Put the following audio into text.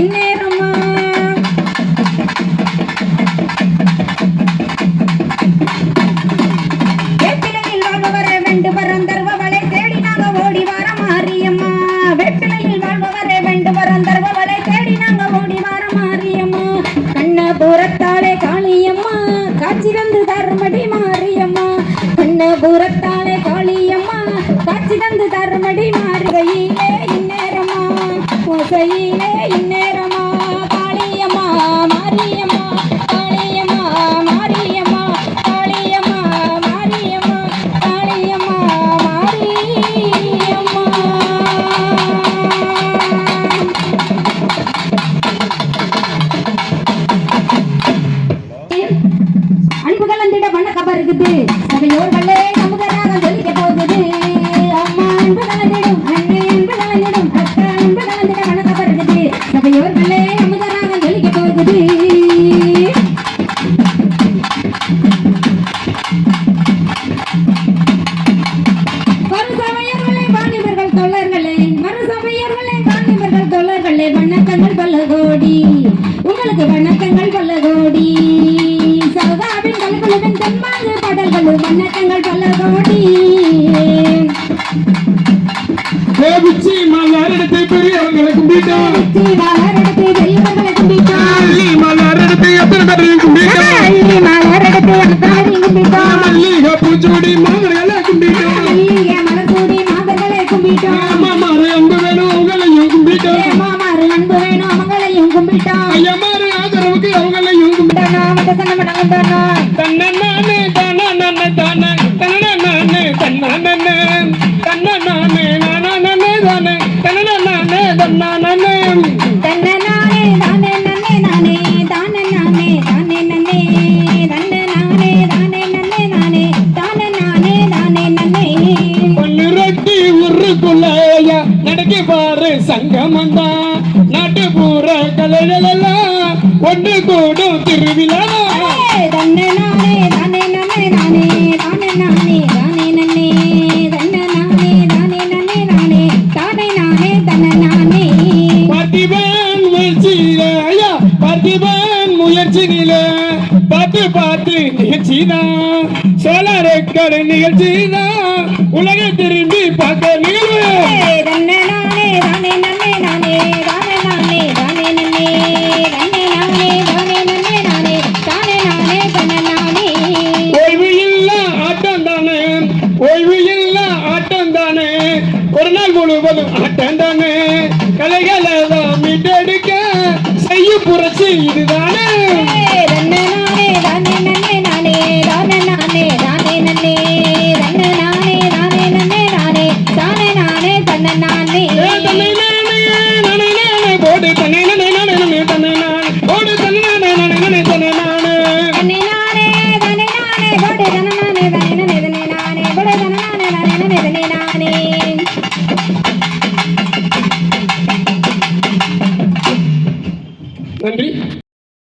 இந்நேரமா? வேப்பிலையில் வாழ்வு வர வேண்டு பரந்தர்வளை தேடினாங்க ஓடி வர மாரியம்மா வேப்பிலையில் வாழ்வு வர வேண்டு பரந்தர்வளை தேடினாங்க ஓடி வர மாரியம்மா. கண்ண புறத்தாலே காளியம்மா காட்சி தந்து தர்மடி மாரியம்மா மாறுகையிலே இந்நேரமா. வந்திட பண்ண கபர் இருக்குது. சபையோர்களே சமுதராக சொல்லிக்க போகுது. அம்மா அன்பு கலந்திடும் அண்ணே அன்பு கலந்திடும் அக்கா அன்பு கலந்திட பண்ண கபர் இருக்குது. சபையோர்களே அமுதராக சொல்லிக்க போகுது. வணக்கங்கள் பல கோடி உங்களுக்கு வணக்கங்கள் பல கோடி கல்குழுவின் தென்மாங்கு பாடல்களும் வணக்கங்கள் பல கோடி. கோபிச்சி மலரடத்தை பெரியவங்களை அள்ளி மலரடத்தை எத்தனை பேரையும் மல்லிகை பூச்சோடி மல்லிகை அன்பு வேணும் அவங்களையும் கும்பிட்டோம் ஏமாமாறு தன்னே தானே தானே தன்னே தன்னே தன்னே நானே நானே தானே தன்னே தன்னானே தன்னனானே தானே நன்னே நானே தானே நானே தானே நன்னே தன்ன நானே தானே நன்னே நானே தானே நானே தானே நன்னே. பன்னிரட்டி உருக்குள்ளையா நடக்க பாரு சங்கமந்தா நாட்டு பூர கலைகளெல்லாம் ஒன்று கூடும் திருவிழா. தன்ன நானே தானே நன்னே நானே நிகழ்ச்சிதான் திரும்பி பார்க்க நிகழ்வு. முழுவதும் ஆட்டம் தானே கலைகளை மீட்டெடுக்க செய்ய புரட்சி இதுதானே தன்ன நானே தானே நன்னே நானே தானே நானே தானே நன்னே தன்ன நானே தானே நன்னே நானே தானே நானே நானே தன்னை நானே, நானே நானே போடு thank you